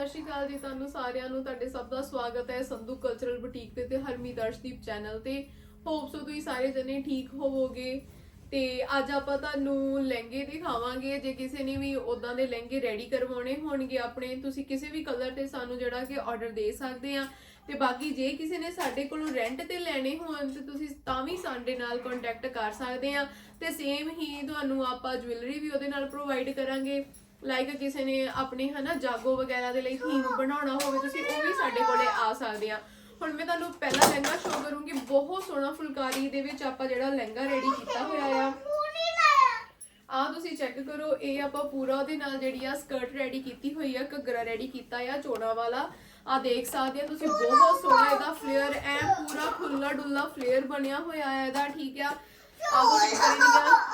ਸਤਿ ਸ਼੍ਰੀ ਅਕਾਲ ਜੀ ਤੁਹਾਨੂੰ ਸਾਰਿਆਂ ਨੂੰ। ਤੁਹਾਡੇ ਸਭ ਦਾ ਸਵਾਗਤ ਹੈ ਸੰਧੂ ਕਲਚਰਲ ਬੁਟੀਕ ਤੇ ਤੇ ਹਰਮੀ ਅਰਸ਼ਦੀਪ ਚੈਨਲ ਤੇ। ਹੋਪ ਸੋ ਤੁਸੀਂ ਸਾਰੇ ਜਣੇ ਠੀਕ ਹੋਵੋਗੇ। ਤੇ ਅੱਜ ਆਪਾਂ ਤੁਹਾਨੂੰ ਲਹਿੰਗੇ ਦਿਖਾਵਾਂਗੇ। ਜੇ ਕਿਸੇ ਨੇ ਵੀ ਉਦਾਂ ਦੇ ਲਹਿੰਗੇ ਰੈਡੀ ਕਰਵਾਉਣੇ ਹੋਣਗੇ ਆਪਣੇ, ਤੁਸੀਂ ਕਿਸੇ ਵੀ ਕਲਰ ਤੇ ਸਾਨੂੰ ਜਿਹੜਾ ਕਿ ਆਰਡਰ ਦੇ ਸਕਦੇ ਆ। ਤੇ ਬਾਕੀ ਜੇ ਕਿਸੇ ਨੇ ਸਾਡੇ ਕੋਲੋਂ ਰੈਂਟ ਤੇ ਲੈਣੇ ਹੋਣ, ਤੇ ਤੁਸੀਂ ਤਾਂ ਵੀ ਸਾਡੇ ਨਾਲ ਕੰਟੈਕਟ ਕਰ ਸਕਦੇ ਆ। ਤੇ ਸੇਮ ਹੀ ਤੁਹਾਨੂੰ ਆਪਾਂ ਜੁਐਲਰੀ ਵੀ ਉਹਦੇ ਨਾਲ ਪ੍ਰੋਵਾਈਡ ਕਰਾਂਗੇ। ਲਾਈਕ ਕਿਸੇ ਨੇ ਆਪਣੀ ਹਨਾ ਜਾਗੋ ਵਗੈਰਾ ਦੇ ਲਈ ਥੀਮ ਬਣਾਉਣਾ ਹੋਵੇ ਤੁਸੀਂ ਉਹ ਵੀ ਸਾਡੇ ਕੋਲੇ ਆ ਸਕਦੇ ਆ। ਹੁਣ ਮੈਂ ਤੁਹਾਨੂੰ ਪਹਿਲਾ ਲਹਿੰਗਾ ਸ਼ੋਅ ਕਰੂੰਗੀ ਬਹੁਤ ਸੋਹਣਾ ਫੁਲਕਾਰੀ ਦੇ ਵਿੱਚ ਆਪਾਂ ਜਿਹੜਾ ਲਹਿੰਗਾ ਰੈਡੀ ਕੀਤਾ ਹੋਇਆ ਆ। ਆ ਤੁਸੀਂ ਚੈੱਕ ਕਰੋ ਇਹ ਆਪਾਂ ਪੂਰਾ ਉਹਦੇ ਨਾਲ ਜਿਹੜੀ ਆ ਸਕਰਟ ਰੈਡੀ ਕੀਤੀ ਹੋਈ ਆ ਘੱਗਰਾ ਰੈਡੀ ਕੀਤਾ ਆ ਚੋਣਾ ਵਾਲਾ। ਆ ਦੇਖ ਸਕਦੇ ਆ ਤੁਸੀਂ ਬਹੁਤ ਸੋਹਣਾ ਇਹਦਾ ਫਲੇਅਰ ਐ ਪੂਰਾ ਖੁੱਲਾ ਡੁੱਲਾ ਫਲੇਅਰ ਬਣਿਆ ਹੋਇਆ ਹੈ ਇਹਦਾ ਠੀਕ ਆ। ਆ ਤੁਸੀਂ ਇਹਦੀਆਂ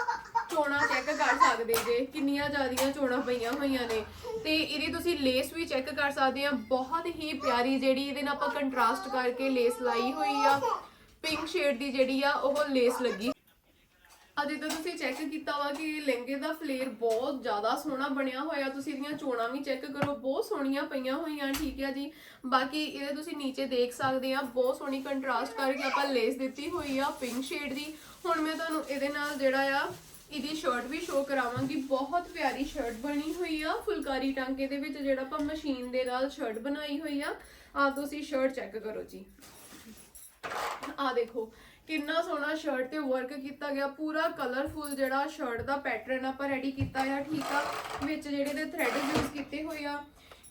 ਚੋਣਾ ਚੈੱਕ ਕਰ ਸਕਦੇ ਜੇ, ਕਿੰਨੀਆਂ ਜ਼ਿਆਦੀਆਂ ਚੋਣਾ ਪਈਆਂ ਹੋਈਆਂ ਨੇ। ਤੇ ਇਹਦੀ ਤੁਸੀਂ ਲੇਸ ਵੀ ਚੈੱਕ ਕਰ ਸਕਦੇ ਆ। ਬਹੁਤ ਹੀ ਪਿਆਰੀ ਜਿਹੜੀ ਇਹਦੇ ਨਾਲ ਆਪਾਂ ਕੰਟਰਾਸਟ ਕਰਕੇ ਲੇਸ ਲਾਈ ਹੋਈ ਆ। ਪਿੰਕ ਸ਼ੇਡ ਦੀ ਜਿਹੜੀ ਆ, ਉਹ ਲੇਸ ਲੱਗੀ। ਅੱਜ ਜਦੋਂ ਤੁਸੀਂ ਚੈੱਕ ਕੀਤਾ ਵਾ ਕਿ ਲਹਿੰਗੇ ਦਾ ਫਲੇਅਰ ਬਹੁਤ ਜ਼ਿਆਦਾ ਸੋਹਣਾ ਬਣਿਆ ਹੋਇਆ। ਤੁਸੀਂ ਇਹਦੀਆਂ ਚੋਣਾਂ ਵੀ ਚੈੱਕ ਕਰੋ। ਬਹੁਤ ਸੋਹਣੀਆਂ ਪਈਆਂ ਹੋਈਆਂ, ਠੀਕ ਹੈ ਜੀ। ਬਾਕੀ ਇਹਦੇ ਤੁਸੀਂ ਨੀਚੇ ਦੇਖ ਸਕਦੇ ਆ। ਬਹੁਤ ਸੋਹਣੀ ਕੰਟਰਾਸਟ ਕਰਕੇ ਆਪਾਂ ਲੇਸ ਦਿੱਤੀ ਹੋਈ ਆ ਪਿੰਕ ਸ਼ੇਡ ਦੀ। ਹੁਣ ਮੈਂ ਤੁਹਾਨੂੰ ਇਹਦੇ ਨਾਲ ਜਿਹੜਾ ਆ ਇਹਦੀ ਸ਼ਰਟ ਵੀ ਸ਼ੋਅ ਕਰਾਵਾਂਗੀ। ਬਹੁਤ ਪਿਆਰੀ ਸ਼ਰਟ ਬਣੀ ਹੋਈ ਆ। ਫੁਲਕਾਰੀ ਟਾਂਕੇ ਦੇ ਵਿੱਚ ਜਿਹੜਾ ਆਪਾਂ ਮਸ਼ੀਨ ਦੇ ਨਾਲ ਸ਼ਰਟ ਬਣਾਈ ਹੋਈ ਆ ਆ ਤੁਸੀਂ ਸ਼ਰਟ ਚੈੱਕ ਕਰੋ ਜੀ। ਆ ਦੇਖੋ, ਕਿੰਨਾ ਸੋਹਣਾ ਸ਼ਰਟ ਤੇ ਵਰਕ ਕੀਤਾ ਗਿਆ। ਪੂਰਾ ਕਲਰਫੁਲ ਜਿਹੜਾ ਸ਼ਰਟ ਦਾ ਪੈਟਰਨ ਆਪਾਂ ਰੈਡੀ ਕੀਤਾ ਆ, ਠੀਕ ਆ? ਵਿੱਚ ਜਿਹੜੇ ਦੇ ਥ੍ਰੈਡ ਯੂਜ਼ ਕੀਤੇ ਹੋਏ ਆ।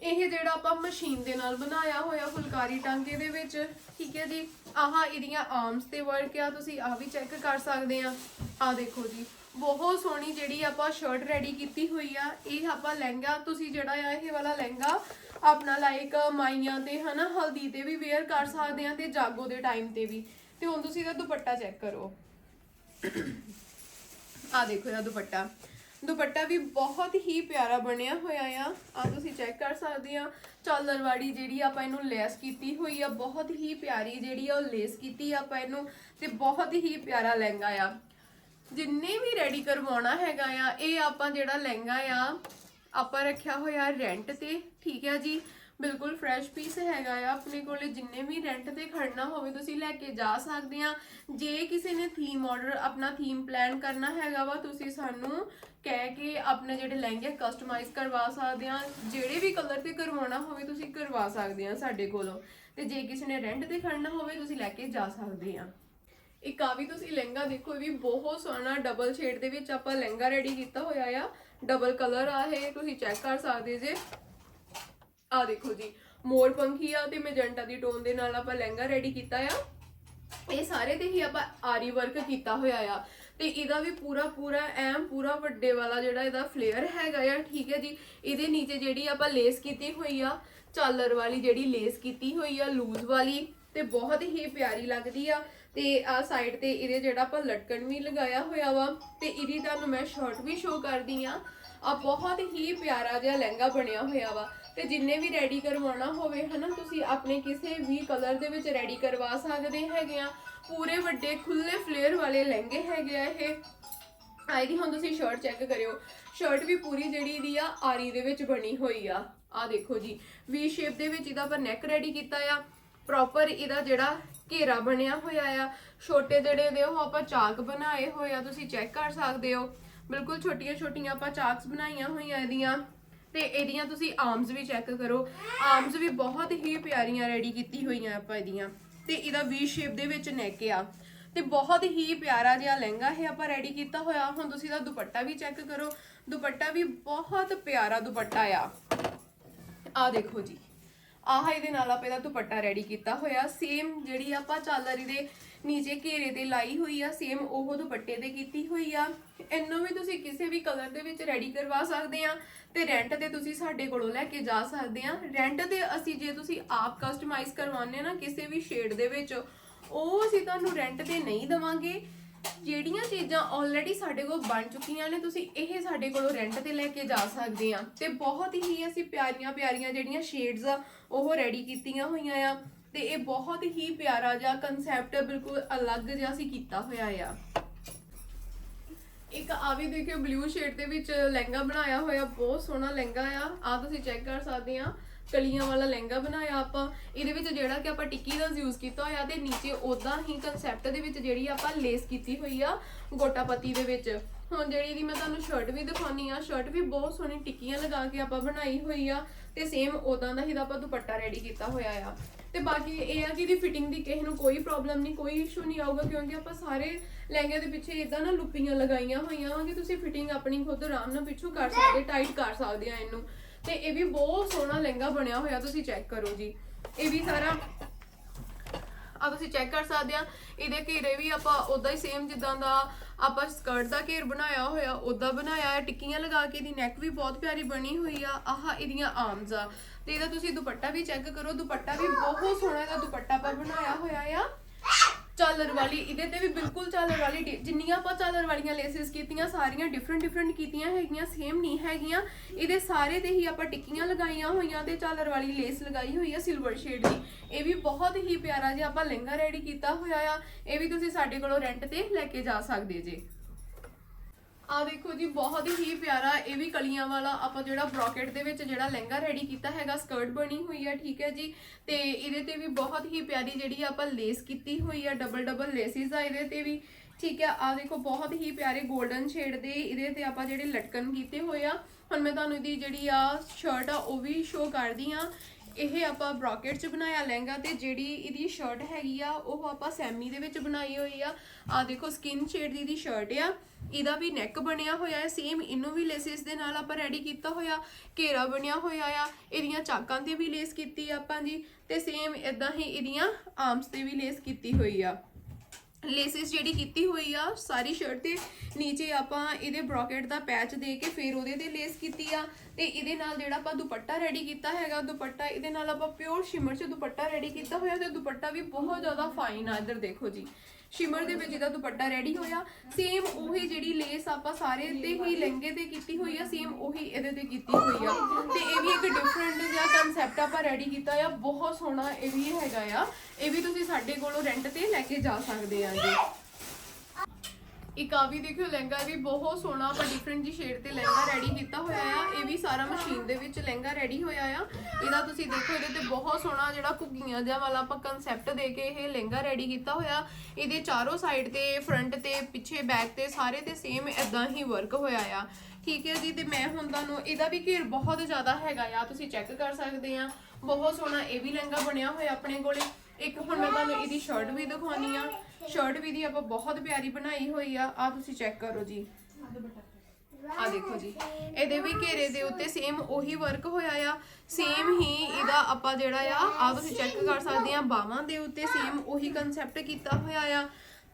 ਇਹ ਜਿਹੜਾ ਆਪਾਂ ਮਸ਼ੀਨ ਦੇ ਨਾਲ ਬਣਾਇਆ ਹੋਇਆ ਫੁਲਕਾਰੀ ਟਾਂਕੇ ਦੇ ਵਿੱਚ, ਠੀਕ ਹੈ ਜੀ? ਆਹ ਇਹਦੀਆਂ ਆਰਮਸ ਤੇ ਵਰਕ ਆ। ਤੁਸੀਂ ਆ ਵੀ ਚੈੱਕ ਕਰ ਸਕਦੇ ਆ। ਆ ਦੇਖੋ ਜੀ। ਬਹੁਤ ਸੋਹਣੀ ਜਿਹੜੀ ਆਪਾਂ ਸ਼ਰਟ ਰੈਡੀ ਕੀਤੀ ਹੋਈ ਆ, ਇਹ ਆਪਾਂ ਲਹਿੰਗਾ, ਤੁਸੀਂ ਜਿਹੜਾ ਆ ਇਹ ਵਾਲਾ ਲਹਿੰਗਾ ਆਪਣਾ ਲਾਈਕ ਮਾਈਆਂ ਤੇ ਹਨਾ, ਹਲਦੀ ਤੇ ਵੀ ਵੇਅਰ ਕਰ ਸਕਦੇ ਆ ਤੇ ਜਾਗੋ ਦੇ ਟਾਈਮ ਤੇ ਵੀ। ਤੇ ਹੁਣ ਤੁਸੀਂ ਇਹਦਾ ਦੁਪੱਟਾ ਚੈੱਕ ਕਰੋ। ਆ ਦੇਖੋ ਇਹਦਾ ਦੁਪੱਟਾ। ਦੁਪੱਟਾ ਵੀ ਬਹੁਤ ਹੀ ਪਿਆਰਾ ਬਣਿਆ ਹੋਇਆ ਆ। ਆ ਤੁਸੀਂ ਚੈੱਕ ਕਰ ਸਕਦੇ ਆ। ਚਾਲਰ ਵਾਲੀ ਜਿਹੜੀ ਆਪਾਂ ਇਹਨੂੰ ਲੈਸ ਕੀਤੀ ਹੋਈ ਆ, ਬਹੁਤ ਹੀ ਪਿਆਰੀ ਜਿਹੜੀ ਆ, ਉਹ ਲੇਸ ਕੀਤੀ ਆ ਆਪਾਂ ਇਹਨੂੰ, ਤੇ ਬਹੁਤ ਹੀ ਪਿਆਰਾ ਲਹਿੰਗਾ ਆ। ਜਿੰਨੇ ਵੀ ਰੈਡੀ ਕਰਵਾਉਣਾ ਹੈਗਾ ਆ, ਇਹ ਆਪਾਂ ਜਿਹੜਾ ਲਹਿੰਗਾ ਆ, ਆਪਾਂ ਰੱਖਿਆ ਹੋਇਆ ਰੈਂਟ ਤੇ, ਠੀਕ ਹੈ ਜੀ? ਬਿਲਕੁਲ ਫਰੈਸ਼ ਪੀਸ ਹੈਗਾ ਆ, ਆਪਣੇ ਕੋਲੇ ਜਿੰਨੇ ਵੀ ਰੈਂਟ ਤੇ ਖੜਨਾ ਹੋਵੇ, ਤੁਸੀਂ ਲੈ ਕੇ ਜਾ ਸਕਦੇ ਆ। ਜੇ ਕਿਸੇ ਨੇ ਥੀਮ ਆਰਡਰ ਆਪਣਾ ਥੀਮ ਪਲਾਨ ਕਰਨਾ ਹੈਗਾ ਵਾ, ਤੁਸੀਂ ਸਾਨੂੰ ਕਹਿ ਕੇ ਆਪਣੇ ਜਿਹੜੇ ਲਹਿੰਗੇ ਕਸਟਮਾਈਜ਼ ਕਰਵਾ ਸਕਦੇ ਆ। ਜਿਹੜੇ ਵੀ ਕਲਰ ਤੇ ਕਰਵਾਉਣਾ ਹੋਵੇ, ਤੁਸੀਂ ਕਰਵਾ ਸਕਦੇ ਆ ਸਾਡੇ ਕੋਲੋਂ। ਤੇ ਜੇ ਕਿਸੇ ਨੇ ਰੈਂਟ ਤੇ ਖੜਨਾ ਹੋਵੇ, ਤੁਸੀਂ ਲੈ ਕੇ ਜਾ ਸਕਦੇ ਆ। ਇੱਕ ਆ ਵੀ ਤੁਸੀਂ ਲਹਿੰਗਾ ਦੇਖੋ, ਇਹ ਵੀ ਬਹੁਤ ਸੋਹਣਾ ਡਬਲ ਸ਼ੇਡ ਦੇ ਵਿੱਚ ਆਪਾਂ ਲਹਿੰਗਾ ਰੈਡੀ ਕੀਤਾ ਹੋਇਆ ਆ। ਡਬਲ ਕਲਰ ਆ ਇਹ, ਤੁਸੀਂ ਚੈੱਕ ਕਰ ਸਕਦੇ ਜੇ। ਆ ਦੇਖੋ ਜੀ, ਮੋਰ ਪੰਖੀ ਆ ਤੇ ਮੈਜੈਂਟਾ ਦੀ ਟੋਨ ਦੇ ਨਾਲ ਆਪਾਂ ਲਹਿੰਗਾ ਰੈਡੀ ਕੀਤਾ ਆ। ਇਹ ਸਾਰੇ ਤੇ ਹੀ ਆਪਾਂ ਆਰੀ ਵਰਕ ਕੀਤਾ ਹੋਇਆ ਆ। ਤੇ ਇਹਦਾ ਵੀ ਪੂਰਾ ਪੂਰਾ ਐਮ, ਪੂਰਾ ਵੱਡੇ ਵਾਲਾ ਜਿਹੜਾ ਇਹਦਾ ਫਲੇਅਰ ਹੈਗਾ ਆ, ਠੀਕ ਹੈ ਜੀ? ਇਹਦੇ ਨੀਚੇ ਜਿਹੜੀ ਆਪਾਂ ਲੇਸ ਕੀਤੀ ਹੋਈ ਆ, ਚਾਲਰ ਵਾਲੀ ਜਿਹੜੀ ਲੇਸ ਕੀਤੀ ਹੋਈ ਆ ਲੂਜ਼ ਵਾਲੀ, ਤੇ ਬਹੁਤ ਹੀ ਪਿਆਰੀ ਲੱਗਦੀ ਆ। ਤੇ ਆ ਸਾਈਡ ਤੇ ਇਹਦੇ ਜਿਹੜਾ ਆਪਾਂ ਲਟਕਣ ਵੀ ਲਗਾਇਆ ਹੋਇਆ ਵਾ, ਤੇ ਇਹਦੀ ਤੁਹਾਨੂੰ ਮੈਂ ਸ਼ਰਟ ਵੀ ਸ਼ੋ ਕਰਦੀ ਆ। ਆ ਬਹੁਤ ਹੀ ਪਿਆਰਾ ਜਿਹਾ ਲਹਿੰਗਾ ਬਣਿਆ ਹੋਇਆ ਵਾ। ਤੇ ਜਿੰਨੇ ਵੀ ਰੈਡੀ ਕਰਵਾਉਣਾ ਹੋਵੇ, ਹਨਾ, ਤੁਸੀਂ ਆਪਣੇ ਕਿਸੇ ਵੀ ਕਲਰ ਦੇ ਵਿੱਚ ਰੈਡੀ ਕਰਵਾ ਸਕਦੇ ਹੈਗੇ ਆ। ਪੂਰੇ ਵੱਡੇ ਖੁੱਲੇ ਫਲੇਅਰ ਵਾਲੇ ਲਹਿੰਗੇ ਹੈਗੇ ਆ ਇਹ। ਆਈਦੀ ਹੁਣ ਤੁਸੀਂ ਸ਼ਰਟ ਚੈੱਕ ਕਰਿਓ। ਸ਼ਰਟ ਵੀ ਪੂਰੀ ਜਿਹੜੀ ਦੀ ਆ, ਆਰੀ ਦੇ ਵਿੱਚ ਬਣੀ ਹੋਈ ਆ। ਆ ਦੇਖੋ ਜੀ। ਵੀ ਸ਼ੇਪ ਦੇ ਵਿੱਚ ਇਹਦਾ ਆਪਾਂ ਨੈਕ ਰੈਡੀ ਕੀਤਾ ਆ। ਪ੍ਰੋਪਰ ਇਹਦਾ ਜਿਹੜਾ ਘੇਰਾ ਬਣਿਆ ਹੋਇਆ ਆ। ਛੋਟੇ ਜਿਹੜੇ ਦੇ ਉਹ ਆਪਾਂ ਚਾਕ ਬਣਾਏ ਹੋਏ ਆ। ਤੁਸੀਂ ਚੈੱਕ ਕਰ ਸਕਦੇ ਹੋ। ਬਿਲਕੁਲ ਛੋਟੀਆਂ ਛੋਟੀਆਂ ਆਪਾਂ ਚਾਕਸ ਬਣਾਈਆਂ ਹੋਈਆਂ ਇਹਦੀਆਂ। ਤੇ ਇਹਦੀਆਂ ਤੁਸੀਂ ਆਰਮਸ ਵੀ ਚੈੱਕ ਕਰੋ। ਆਰਮਸ ਵੀ ਬਹੁਤ ਹੀ ਪਿਆਰੀਆਂ ਰੈਡੀ ਕੀਤੀ ਹੋਈਆਂ ਆਪਾਂ ਇਹਦੀਆਂ। ਤੇ ਇਹਦਾ ਵੀ ਸ਼ੇਪ ਦੇ ਵਿੱਚ ਨੈਕ ਆ। ਤੇ ਬਹੁਤ ਹੀ ਪਿਆਰਾ ਜਿਹਾ ਲਹਿੰਗਾ ਹੈ ਆਪਾਂ ਰੈਡੀ ਕੀਤਾ ਹੋਇਆ। ਹੁਣ ਤੁਸੀਂ ਇਹਦਾ ਦੁਪੱਟਾ ਵੀ ਚੈੱਕ ਕਰੋ। ਦੁਪੱਟਾ ਵੀ ਬਹੁਤ ਪਿਆਰਾ ਦੁਪੱਟਾ ਆ। ਆ ਦੇਖੋ ਜੀ। ਆਹ ਇਹਦੇ ਨਾਲ ਆਪਾਂ ਇਹਦਾ ਦੁਪੱਟਾ ਰੈਡੀ ਕੀਤਾ ਹੋਇਆ। ਸੇਮ ਜਿਹੜੀ ਆਪਾਂ ਚਾਲਰੀ ਦੇ ਨੀਚੇ ਘੇਰੇ ਤੇ ਲਾਈ ਹੋਈ ਆ ਸੇਮ ਉਹ ਦੁਪੱਟੇ ਤੇ ਕੀਤੀ ਹੋਈ ਆ। ਇਹਨੂੰ ਵੀ ਤੁਸੀਂ ਕਿਸੇ ਵੀ ਕਲਰ ਦੇ ਵਿੱਚ ਰੈਡੀ ਕਰਵਾ ਸਕਦੇ ਆ ਤੇ ਰੈਂਟ ਤੇ ਤੁਸੀਂ ਸਾਡੇ ਕੋਲੋਂ ਲੈ ਕੇ ਜਾ ਸਕਦੇ ਆ। ਰੈਂਟ ਤੇ ਅਸੀਂ ਜੇ ਤੁਸੀਂ ਆਪ ਕਸਟਮਾਈਜ਼ ਕਰਵਾਉਂਦੇ ਨਾ ਕਿਸੇ ਵੀ ਸ਼ੇਡ ਦੇ ਵਿੱਚ, ਉਹ ਅਸੀਂ ਤੁਹਾਨੂੰ ਰੈਂਟ ਤੇ ਨਹੀਂ ਦਵਾਂਗੇ। ਜਿਹੜੀਆਂ ਚੀਜ਼ਾਂ ਆਲਰੇਡੀ ਸਾਡੇ ਕੋਲ ਬਣ ਚੁੱਕੀਆਂ ਨੇ, ਤੁਸੀਂ ਇਹ ਸਾਡੇ ਕੋਲੋਂ ਰੈਂਟ ਤੇ ਲੈ ਕੇ ਜਾ ਸਕਦੇ ਆ। ਤੇ ਬਹੁਤ ਹੀ ਅਸੀਂ ਪਿਆਰੀਆਂ ਪਿਆਰੀਆਂ ਜਿਹੜੀਆਂ ਸ਼ੇਡਸ ਆ, ਉਹ ਰੈਡੀ ਕੀਤੀਆਂ ਹੋਈਆਂ ਆ। ਤੇ ਇਹ ਬਹੁਤ ਹੀ ਪਿਆਰਾ ਜਿਹਾ ਕਨਸੈਪਟ ਬਿਲਕੁਲ ਅਲੱਗ ਜਿਹਾ ਅਸੀਂ ਕੀਤਾ ਹੋਇਆ ਆ। ਇੱਕ ਆ ਵੀ ਦੇਖਿਓ ਬਲੂ ਸ਼ੇਡ ਦੇ ਵਿੱਚ ਲਹਿੰਗਾ ਬਣਾਇਆ ਹੋਇਆ, ਬਹੁਤ ਸੋਹਣਾ ਲਹਿੰਗਾ ਆ। ਆ ਤੁਸੀਂ ਚੈੱਕ ਕਰ ਸਕਦੇ ਆ। ਕਲੀਆਂ ਵਾਲਾ ਲਹਿੰਗਾ ਬਣਾਇਆ ਆਪਾਂ, ਇਹਦੇ ਵਿੱਚ ਜਿਹੜਾ ਕਿ ਆਪਾਂ ਟਿੱਕੀ ਦਾ ਯੂਜ਼ ਕੀਤਾ ਹੋਇਆ ਤੇ ਨੀਚੇ ਉਦਾਂ ਹੀ ਕਨਸੈਪਟ ਦੇ ਵਿੱਚ ਜਿਹੜੀ ਆਪਾਂ ਲੇਸ ਕੀਤੀ ਹੋਈ ਆ, ਗੋਟਾਪਤੀ ਦੇ ਵਿੱਚ। ਹੁਣ ਜਿਹੜੀ ਦੀ ਮੈਂ ਤੁਹਾਨੂੰ ਸ਼ਰਟ ਵੀ ਦਿਖਾਉਣੀ ਆ ਸ਼ਰਟ ਵੀ ਬਹੁਤ ਸੋਹਣੀ ਟਿੱਕੀਆਂ ਲਗਾ ਕੇ ਆਪਾਂ ਬਣਾਈ ਹੋਈ ਆ ਤੇ ਸੇਮ ਉਦਾਂ ਦਾ ਹੀ ਦਾ ਆਪਾਂ ਦੁਪੱਟਾ ਰੈਡੀ ਕੀਤਾ ਹੋਇਆ ਆ। ਤੇ ਬਾਕੀ ਇਹ ਆ ਕਿ ਇਹਦੀ ਫਿਟਿੰਗ ਦੀ ਕਿਸੇ ਨੂੰ ਕੋਈ ਪ੍ਰੋਬਲਮ ਨਹੀਂ, ਕੋਈ ਇਸ਼ੂ ਨਹੀਂ ਆਊਗਾ ਕਿਉਂਕਿ ਆਪਾਂ ਸਾਰੇ ਲਹਿੰਗੇ ਦੇ ਪਿੱਛੇ ਇਦਾਂ ਨਾ ਲੁੱਪੀਆਂ ਲਗਾਈਆਂ ਹੋਈਆਂ ਵਾ ਕਿ ਤੁਸੀਂ ਫਿਟਿੰਗ ਆਪਣੀ ਖੁਦ ਆਰਾਮ ਨਾਲ ਪਿੱਛੋਂ ਕਰ ਸਕਦੇ ਟਾਈਟ ਕਰ ਸਕਦੇ ਆ ਇਹਨੂੰ। ਤੇ ਇਹ ਵੀ ਬਹੁਤ ਸੋਹਣਾ ਲਹਿੰਗਾ ਬਣਿਆ ਹੋਇਆ, ਤੁਸੀਂ ਚੈੱਕ ਕਰੋ ਜੀ। ਇਹ ਵੀ ਸਾਰਾ ਆ ਤੁਸੀਂ ਚੈੱਕ ਕਰ ਸਕਦੇ ਆ। ਇਹਦੇ ਘੇਰੇ ਵੀ ਆਪਾਂ ਉਦਾਂ ਹੀ ਸੇਮ ਜਿੱਦਾਂ ਦਾ ਆਪਾਂ ਸਕਰਟ ਦਾ ਘੇਰ ਬਣਾਇਆ ਹੋਇਆ ਉਦਾਂ ਬਣਾਇਆ ਹੈ। ਟਿੱਕੀਆਂ ਲਗਾ ਕੇ ਇਹਦੀ ਨੈਕ ਵੀ ਬਹੁਤ ਪਿਆਰੀ ਬਣੀ ਹੋਈ ਆ। ਆਹ ਇਹਦੀਆਂ ਆਰਮਸ ਆ। ਤੇ ਇਹਦਾ ਤੁਸੀਂ ਦੁਪੱਟਾ ਵੀ ਚੈੱਕ ਕਰੋ। ਦੁਪੱਟਾ ਵੀ ਬਹੁਤ ਸੋਹਣਾ ਇਹਦਾ ਦੁਪੱਟਾ ਆਪਾਂ ਬਣਾਇਆ ਹੋਇਆ ਆ। ਚਾਲਰ ਵਾਲੀ ਇਹਦੇ ਤੇ ਵੀ ਬਿਲਕੁਲ ਚਾਲਰ ਵਾਲੀ ਡਿ- ਜਿੰਨੀਆਂ ਆਪਾਂ ਚਾਲਰ ਵਾਲੀਆਂ ਲੇਸਿਸ ਕੀਤੀਆਂ, ਸਾਰੀਆਂ ਡਿਫਰੈਂਟ ਡਿਫਰੈਂਟ ਕੀਤੀਆਂ ਹੈਗੀਆਂ ਸੇਮ ਨਹੀਂ ਹੈਗੀਆਂ। ਇਹਦੇ ਸਾਰੇ ਤੇ ਹੀ ਆਪਾਂ ਟਿੱਕੀਆਂ ਲਗਾਈਆਂ ਹੋਈਆਂ ਤੇ ਚਾਲਰ ਵਾਲੀ ਲੇਸ ਲਗਾਈ ਹੋਈ ਆ ਸਿਲਵਰ ਸ਼ੇਡ ਦੀ। ਇਹ ਵੀ ਬਹੁਤ ਹੀ ਪਿਆਰਾ ਜਿਹਾ ਆਪਾਂ ਲਹਿੰਗਾ ਰੈਡੀ ਕੀਤਾ ਹੋਇਆ ਆ। ਇਹ ਵੀ ਤੁਸੀਂ ਸਾਡੇ ਕੋਲੋਂ ਰੈਂਟ ਤੇ ਲੈ ਕੇ ਜਾ ਸਕਦੇ ਜੇ। ਆ ਦੇਖੋ ਜੀ, ਬਹੁਤ ਹੀ ਪਿਆਰਾ ਇਹ ਵੀ ਕਲੀਆਂ ਵਾਲਾ ਆਪਾਂ ਜਿਹੜਾ ਬ੍ਰੋਕੇਟ ਦੇ ਵਿੱਚ ਜਿਹੜਾ ਲਹਿੰਗਾ ਰੈਡੀ ਕੀਤਾ ਹੈਗਾ ਸਕਰਟ ਬਣੀ ਹੋਈ ਹੈ ਠੀਕ ਹੈ ਜੀ। ਤੇ ਇਹਦੇ ਤੇ ਵੀ ਬਹੁਤ ਹੀ ਪਿਆਰੀ ਜਿਹੜੀ ਆਪਾਂ ਲੇਸ ਕੀਤੀ ਹੋਈ ਹੈ ਡਬਲ ਡਬਲ ਲੇਸਿਸ ਆ ਇਹਦੇ ਤੇ ਵੀ, ਠੀਕ ਹੈ। ਆ ਦੇਖੋ, ਬਹੁਤ ਹੀ ਪਿਆਰੇ 골ਡਨ ਸ਼ੇਡ ਦੇ ਇਹਦੇ ਤੇ ਆਪਾਂ ਜਿਹੜੇ ਲਟਕਣ ਕੀਤੇ ਹੋਏ ਆ। ਹੁਣ ਮੈਂ ਤੁਹਾਨੂੰ ਇਹਦੀ ਜਿਹੜੀ ਆ ਸ਼ਰਟ ਆ, ਉਹ ਵੀ ਸ਼ੋ ਕਰਦੀ ਆ। ਇਹ ਆਪਾਂ ਬ੍ਰੋਕੇਟ ਚ ਬਣਾਇਆ ਲਹਿੰਗਾ ਤੇ ਜਿਹੜੀ ਇਹਦੀ ਸ਼ਰਟ ਹੈਗੀ ਆ, ਉਹ ਆਪਾਂ ਸੈਮੀ ਦੇ ਵਿੱਚ ਬਣਾਈ ਹੋਈ ਆ। ਆ ਦੇਖੋ ਸਕਿਨ ਸ਼ੇਡ ਦੀ ਦੀ ਸ਼ਰਟ ਆ। ਇਹਦਾ ਵੀ ਨੈਕ ਬਣਿਆ ਹੋਇਆ ਹੈ ਸੇਮ ਇਹਨੂੰ ਵੀ ਲੇਸਿਸ ਦੇ ਨਾਲ ਆਪਾਂ ਰੈਡੀ ਕੀਤਾ ਹੋਇਆ, ਘੇਰਾ ਬਣਿਆ ਹੋਇਆ ਆ। ਇਹਦੀਆਂ ਚਾਕਾਂ ਤੇ ਵੀ ਲੇਸ ਕੀਤੀ ਆ ਆਪਾਂ ਜੀ, ਤੇ ਸੇਮ ਇਦਾਂ ਹੀ ਇਹਦੀਆਂ ਆਰਮਸ ਤੇ ਵੀ ਲੇਸ ਕੀਤੀ ਹੋਈ ਆ। ਲੇਸਿਸ ਜਿਹੜੀ ਕੀਤੀ ਹੋਈ ਆ, ਸਾਰੀ ਸ਼ਰਟ ਤੇ ਨੀਚੇ ਆਪਾਂ ਇਹਦੇ ਬ੍ਰੋਕੇਟ ਦਾ ਪੈਚ ਦੇ ਕੇ ਫਿਰ ਉਹਦੇ ਤੇ ਲੇਸ ਕੀਤੀ ਆ ਤੇ ਇਹਦੇ ਨਾਲ ਜਿਹੜਾ ਆਪਾਂ ਦੁਪੱਟਾ ਰੈਡੀ ਕੀਤਾ ਹੈਗਾ, ਦੁਪੱਟਾ ਇਹਦੇ ਨਾਲ ਆਪਾਂ ਪਿਓਰ ਸ਼ਿਮਰ ਚ ਦੁਪੱਟਾ ਰੈਡੀ ਕੀਤਾ ਹੋਇਆ ਤੇ ਦੁਪੱਟਾ ਵੀ ਬਹੁਤ ਜ਼ਿਆਦਾ ਫਾਈਨ ਆ ਇੱਧਰ ਦੇਖੋ ਜੀ। ਸ਼ਿਮਰ ਦੇ ਵਿੱਚ ਇਹਦਾ ਦੁਪੱਟਾ ਰੈਡੀ ਹੋਇਆ ਸੇਮ ਉਹੀ ਜਿਹੜੀ ਲੇਸ ਆਪਾਂ ਸਾਰੇ ਤੇ ਹੀ ਲਹਿੰਗੇ ਤੇ ਕੀਤੀ ਹੋਈ ਆ ਸੇਮ ਉਹੀ ਇਹਦੇ ਤੇ ਕੀਤੀ ਹੋਈ ਆ। ਤੇ ਇਹ ਵੀ ਇੱਕ ਡਿਫਰੈਂਟ ਜਿਹਾ ਕਨਸੈਪਟ ਆਪਾਂ ਰੈਡੀ ਕੀਤਾ ਆ, ਬਹੁਤ ਸੋਹਣਾ ਇਹ ਵੀ ਹੈਗਾ ਆ। ਇਹ ਵੀ ਤੁਸੀਂ ਸਾਡੇ ਕੋਲੋਂ ਰੈਂਟ ਤੇ ਲੈ ਕੇ ਜਾ ਸਕਦੇ ਆ ਇੱਕ ਆ ਵੀ ਦੇਖਿਓ, ਲਹਿੰਗਾ ਵੀ ਬਹੁਤ ਸੋਹਣਾ ਆਪਾਂ ਡਿਫਰੈਂਟ ਜੀ ਸ਼ੇਡ ਤੇ ਲਹਿੰਗਾ ਰੈਡੀ ਕੀਤਾ ਹੋਇਆ ਆ। ਇਹ ਵੀ ਸਾਰਾ ਮਸ਼ੀਨ ਦੇ ਵਿੱਚ ਲਹਿੰਗਾ ਰੈਡੀ ਹੋਇਆ ਆ। ਇਹਦਾ ਤੁਸੀਂ ਦੇਖੋ, ਇਹਦੇ ਤੇ ਬਹੁਤ ਸੋਹਣਾ ਜਿਹੜਾ ਘੁੱਗੀਆਂ ਜਿਹਾ ਵਾਲਾ ਆਪਾਂ ਕਨਸੈਪਟ ਦੇ ਕੇ ਇਹ ਲਹਿੰਗਾ ਰੈਡੀ ਕੀਤਾ ਹੋਇਆ। ਇਹਦੇ ਚਾਰੋਂ ਸਾਈਡ ਤੇ ਫਰੰਟ ਤੇ, ਪਿੱਛੇ ਬੈਕ ਤੇ ਸਾਰੇ ਤੇ ਸੇਮ ਇਦਾਂ ਹੀ ਵਰਕ ਹੋਇਆ ਆ। ਠੀਕ ਹੈ ਜੀ, ਤੇ ਮੈਂ ਹੁਣ ਤੁਹਾਨੂੰ ਇਹਦਾ ਵੀ ਘੇਰ ਬਹੁਤ ਜ਼ਿਆਦਾ ਹੈਗਾ ਆ। ਤੁਸੀਂ ਚੈੱਕ ਕਰ ਸਕਦੇ ਆ। ਬਹੁਤ ਸੋਹਣਾ ਇਹ ਵੀ ਲਹਿੰਗਾ ਬਣਿਆ ਹੋਇਆ ਆਪਣੇ ਕੋਲੇ। ਇੱਕ ਹੁਣ ਮੈਂ ਤੁਹਾਨੂੰ ਇਹਦੀ ਸ਼ਰਟ ਵੀ ਦਿਖਾਉਣੀ ਆ। ਸ਼ਰਟ ਵੀ ਦੀ ਆਪਾਂ ਬਹੁਤ ਪਿਆਰੀ ਬਣਾਈ ਹੋਈ ਆ। ਆ ਤੁਸੀਂ ਚੈੱਕ ਕਰੋ ਜੀ। ਆ ਦੇਖੋ ਜੀ। ਇਹਦੇ ਵੀ ਘੇਰੇ ਦੇ ਉੱਤੇ ਸੇਮ ਉਹੀ ਵਰਕ ਹੋਇਆ ਆ। ਸੇਮ ਹੀ ਇਹਦਾ ਆਪਾਂ ਜਿਹੜਾ ਆ ਆ ਤੁਸੀਂ ਚੈੱਕ ਕਰ ਸਕਦੇ ਆ, ਬਾਹਾਂ ਦੇ ਉੱਤੇ ਸੇਮ ਉਹੀ ਕਨਸੈਪਟ ਕੀਤਾ ਹੋਇਆ ਆ।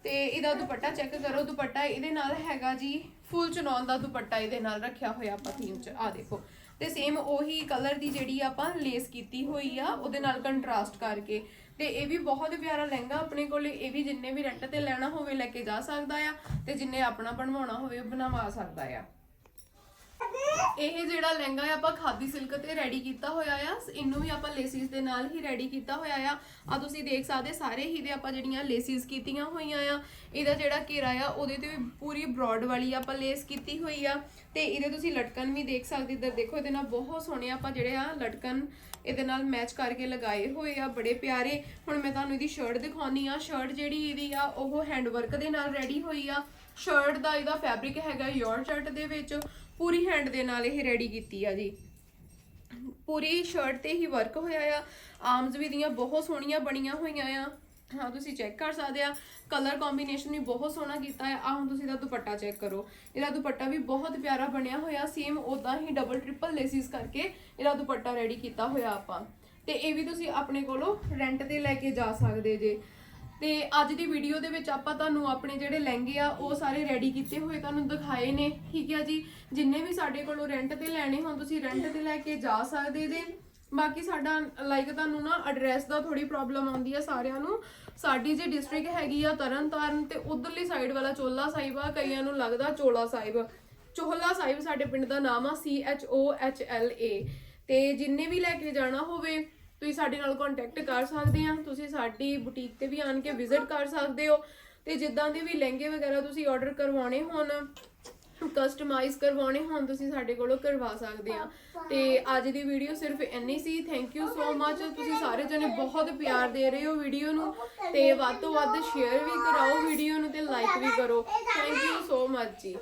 ਤੇ ਇਹਦਾ ਦੁਪੱਟਾ ਚੈੱਕ ਕਰੋ। ਦੁਪੱਟਾ ਇਹਦੇ ਨਾਲ ਹੈਗਾ ਜੀ ਫੁੱਲ ਚਨੌਨ ਦਾ ਦੁਪੱਟਾ ਇਹਦੇ ਨਾਲ ਰੱਖਿਆ ਹੋਇਆ ਆਪਾਂ ਥੀਮ ਚ। ਆ ਦੇਖੋ। ਤੇ ਸੇਮ ਉਹੀ ਕਲਰ ਦੀ ਜਿਹੜੀ ਆਪਾਂ ਲੇਸ ਕੀਤੀ ਹੋਈ ਆ, ਉਹਦੇ ਨਾਲ ਕੰਟਰਾਸਟ ਕਰਕੇ। ਤੇ ਇਹ ਵੀ ਬਹੁਤ ਪਿਆਰਾ ਲਹਿੰਗਾ ਆਪਣੇ ਕੋਲ, ਇਹ ਵੀ ਜਿੰਨੇ ਵੀ ਰੈਂਟ ਤੇ ਲੈਣਾ ਹੋਵੇ, ਲੈ ਕੇ ਜਾ ਸਕਦਾ ਆ, ਤੇ ਜਿੰਨੇ ਆਪਣਾ ਬਣਵਾਉਣਾ ਹੋਵੇ ਬਣਵਾ ਸਕਦਾ ਆ। ਇਹ ਜਿਹੜਾ ਲਹਿੰਗਾ ਹੈ, ਆਪਾਂ ਖਾਦੀ ਸਿਲਕ ਤੇ ਰੈਡੀ ਕੀਤਾ ਹੋਇਆ ਆ। ਇਹਨੂੰ ਵੀ ਆਪਾਂ ਲੇਸਿਸ ਦੇ ਨਾਲ ਹੀ ਰੈਡੀ ਕੀਤਾ ਹੋਇਆ ਆ। ਆ ਤੁਸੀਂ ਦੇਖ ਸਕਦੇ, ਸਾਰੇ ਹੀ ਦੇ ਆਪਾਂ ਜਿਹੜੀਆਂ ਲੇਸਿਸ ਕੀਤੀਆਂ ਹੋਈਆਂ ਆ। ਇਹਦਾ ਜਿਹੜਾ ਘੇਰਾ ਆ, ਉਹਦੇ ਤੇ ਵੀ ਪੂਰੀ ਬ੍ਰੌਡ ਵਾਲੀ ਆਪਾਂ ਲੇਸ ਕੀਤੀ ਹੋਈ ਆ। ਤੇ ਇਹਦੇ ਤੁਸੀਂ ਲਟਕਣ ਵੀ ਦੇਖ ਸਕਦੇ, ਇੱਧਰ ਦੇਖੋ, ਇਹਦੇ ਨਾਲ ਬਹੁਤ ਸੋਹਣੇ ਆਪਾਂ ਜਿਹੜੇ ਆ ਲਟਕਣ ਇਹਦੇ ਨਾਲ ਮੈਚ ਕਰਕੇ ਲਗਾਏ ਹੋਏ ਆ, ਬੜੇ ਪਿਆਰੇ। ਹੁਣ ਮੈਂ ਤੁਹਾਨੂੰ ਇਹਦੀ ਸ਼ਰਟ ਦਿਖਾਉਣੀ ਆ। ਸ਼ਰਟ ਜਿਹੜੀ ਇਹਦੀ ਆ, ਉਹ ਹੈਂਡ ਵਰਕ ਦੇ ਨਾਲ ਰੈਡੀ ਹੋਈ ਆ। ਸ਼ਰਟ ਦਾ ਇਹਦਾ ਫੈਬਰਿਕ ਹੈਗਾ ਯੋਰ ਸ਼ਰਟ ਦੇ ਵਿੱਚ, ਪੂਰੀ ਹੈਂਡ ਦੇ ਨਾਲ ਇਹ ਰੈਡੀ ਕੀਤੀ ਆ ਜੀ। ਪੂਰੀ ਸ਼ਰਟ ਤੇ ਹੀ ਵਰਕ ਹੋਇਆ ਆ। ਆਰਮਸ ਵੀ ਦੀਆਂ ਬਹੁਤ ਸੋਹਣੀਆਂ ਬਣੀਆਂ ਹੋਈਆਂ ਆ। ਹਾਂ ਤੁਸੀਂ ਚੈੱਕ ਕਰ ਸਕਦੇ ਆ। ਕਲਰ ਕੰਬੀਨੇਸ਼ਨ ਵੀ ਬਹੁਤ ਸੋਹਣਾ ਕੀਤਾ ਹੈ ਆ ਹੁਣ ਤੁਸੀਂ ਇਹਦਾ ਦੁਪੱਟਾ ਚੈੱਕ ਕਰੋ। ਇਹਦਾ ਦੁਪੱਟਾ ਵੀ ਬਹੁਤ ਪਿਆਰਾ ਬਣਿਆ ਹੋਇਆ। ਸੇਮ ਉਦਾਂ ਹੀ ਡਬਲ ਟ੍ਰਿਪਲ ਲੇਸਿਸ ਕਰਕੇ ਇਹਦਾ ਦੁਪੱਟਾ ਰੈਡੀ ਕੀਤਾ ਹੋਇਆ ਆਪਾਂ। ਤੇ ਇਹ ਵੀ ਤੁਸੀਂ ਆਪਣੇ ਕੋਲੋਂ ਰੈਂਟ ਤੇ ਲੈ ਕੇ ਜਾ ਸਕਦੇ ਜੇ। ਤੇ ਅੱਜ ਦੀ ਵੀਡੀਓ ਦੇ ਵਿੱਚ ਆਪਾਂ ਤੁਹਾਨੂੰ ਆਪਣੇ ਜਿਹੜੇ ਲਹਿੰਗੇ ਆ, ਉਹ ਸਾਰੇ ਰੈਡੀ ਕੀਤੇ ਹੋਏ ਤੁਹਾਨੂੰ ਦਿਖਾਏ ਨੇ। ਠੀਕ ਹੈ ਜੀ? ਜਿੰਨੇ ਵੀ ਸਾਡੇ ਕੋਲੋਂ ਰੈਂਟ ਤੇ ਲੈਣੇ ਹੋਣ, ਤੁਸੀਂ ਰੈਂਟ ਤੇ ਲੈ ਕੇ ਜਾ ਸਕਦੇ ਜੇ। ਬਾਕੀ ਸਾਡਾ ਲਾਈਕ ਤੁਹਾਨੂੰ ਨਾ ਐਡਰੈਸ ਦਾ ਥੋੜੀ ਪ੍ਰੋਬਲਮ ਆਉਂਦੀ ਆ ਸਾਰਿਆਂ ਨੂੰ। ਸਾਡੀ ਜੇ ਡਿਸਟ੍ਰਿਕਟ ਹੈਗੀ ਆ ਤਰਨਤਾਰਨ ਤੇ ਉਧਰਲੀ ਸਾਈਡ ਵਾਲਾ ਚੋਲਾ ਸਾਹਿਬ ਆ, ਕਈਆਂ ਨੂੰ ਲੱਗਦਾ ਚੋਲਾ ਸਾਹਿਬ। ਚੋਹਲਾ ਸਾਹਿਬ ਸਾਡੇ ਪਿੰਡ ਦਾ ਨਾਮ ਆ, C H O H L A ਤੇ ਜਿੰਨੇ ਵੀ ਲੈ ਕੇ ਜਾਣਾ ਹੋਵੇ ਤੁਸੀਂ ਸਾਡੇ ਨਾਲ ਕੰਟੈਕਟ ਕਰ ਸਕਦੇ ਆ, ਤੁਸੀਂ ਸਾਡੀ ਬੁਟੀਕ ਤੇ ਵੀ ਆਣ ਕੇ ਵਿਜ਼ਿਟ ਕਰ ਸਕਦੇ ਹੋ ਤੇ ਜਿੱਦਾਂ ਦੇ ਵੀ ਲਹਿੰਗੇ ਵਗੈਰਾ ਤੁਸੀਂ ਆਰਡਰ ਕਰਵਾਉਣੇ ਹੋਣ ਕਸਟਮਾਈਜ਼ ਕਰਵਾਉਣੇ ਹੋਣ, ਤੁਸੀਂ ਸਾਡੇ ਕੋਲੋਂ ਕਰਵਾ ਸਕਦੇ ਆ। ਤੇ ਅੱਜ ਦੀ ਵੀਡੀਓ ਸਿਰਫ ਇੰਨੀ ਸੀ ਥੈਂਕ ਯੂ ਸੋ ਮੱਚ ਤੁਸੀਂ ਸਾਰੇ ਜਣੇ ਬਹੁਤ ਪਿਆਰ ਦੇ ਰਹੇ ਹੋ ਵੀਡੀਓ ਨੂੰ ਤੇ ਵੱਧ ਤੋਂ ਵੱਧ ਸ਼ੇਅਰ ਵੀ ਕਰਾਓ ਵੀਡੀਓ ਨੂੰ ਤੇ ਲਾਈਕ ਵੀ ਕਰੋ। ਥੈਂਕ ਯੂ ਸੋ ਮੱਚ ਜੀ।